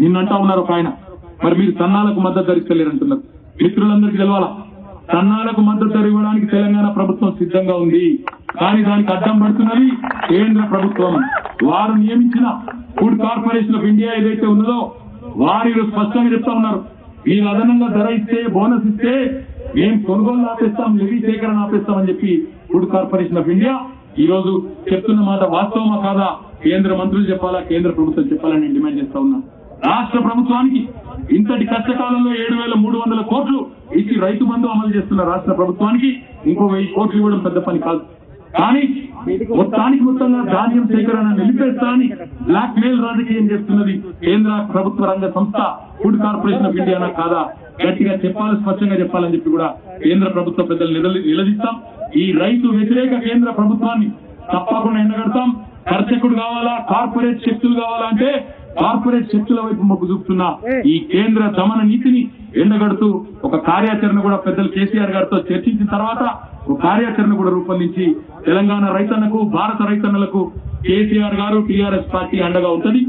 నిన్నంటా ఉన్నారు ఒక ఆయన. మరి మీరు సన్నాలకు మద్దతు ధరిస్తలేరు అంటున్నారు మిత్రులందరికీ తెలవాలా? సన్నాలకు మద్దతు ధర ఇవ్వడానికి తెలంగాణ ప్రభుత్వం సిద్ధంగా ఉంది. కానీ దానికి అడ్డం పడుతున్నది కేంద్ర ప్రభుత్వం. వారు నియమించిన ఫుడ్ కార్పొరేషన్ ఆఫ్ ఇండియా ఏదైతే ఉన్నదో వారు స్పష్టంగా చెప్తా ఉన్నారు. మీరు అదనంగా ధర ఇస్తే బోనస్ ఇస్తే మేము కొనుగోలు ఆపేస్తాం నిధి సేకరణ ఆపేస్తాం అని చెప్పి ఫుడ్ కార్పొరేషన్ ఆఫ్ ఇండియా ఈ రోజు చెప్తున్న మాట వాస్తవమా కాదా? కేంద్ర మంత్రులు చెప్పాలా? కేంద్ర ప్రభుత్వం చెప్పాలని డిమాండ్ చేస్తా ఉన్నా. రాష్ట్ర ప్రభుత్వానికి ఇంతటి కష్టకాలంలో ఏడు వేల మూడు వందల కోట్లు ఇచ్చి రైతు బంధు అమలు చేస్తున్న రాష్ట్ర ప్రభుత్వానికి ఇంకో వెయ్యి కోట్లు ఇవ్వడం పెద్ద పని కాదు. కానీ మొత్తానికి మొత్తంగా ధాన్యం సేకరణ నిలిపేస్తారని బ్లాక్ మెయిల్ రాజకీయం చేస్తున్నది కేంద్ర ప్రభుత్వ రంగ సంస్థ ఫుడ్ కార్పొరేషన్ ఆఫ్ ఇండియానా కాదా? గట్టిగా చెప్పాలి స్పష్టంగా చెప్పాలని చెప్పి కూడా కేంద్ర ప్రభుత్వ పెద్దలు నిలదీస్తాం. ఈ రైతు వ్యతిరేక కేంద్ర ప్రభుత్వాన్ని తప్పకుండా ఎండగడతాం. కర్షకుడు కావాలా? కార్పొరేట్ శక్తులు కావాలా అంటే కార్పొరేట్ శక్తుల వైపు మొగ్గు చూపుతున్న ఈ కేంద్ర దమన నీతిని ఎండగడుతూ ఒక కార్యాచరణ కూడా పెద్దలు కేసీఆర్ గారితో చర్చించిన తర్వాత ఒక కార్యాచరణ కూడా రూపొందించి తెలంగాణ రైతన్నకు భారత రైతన్నలకు కేసీఆర్ గారు టీఆర్ఎస్ పార్టీ అండగా ఉంటుంది.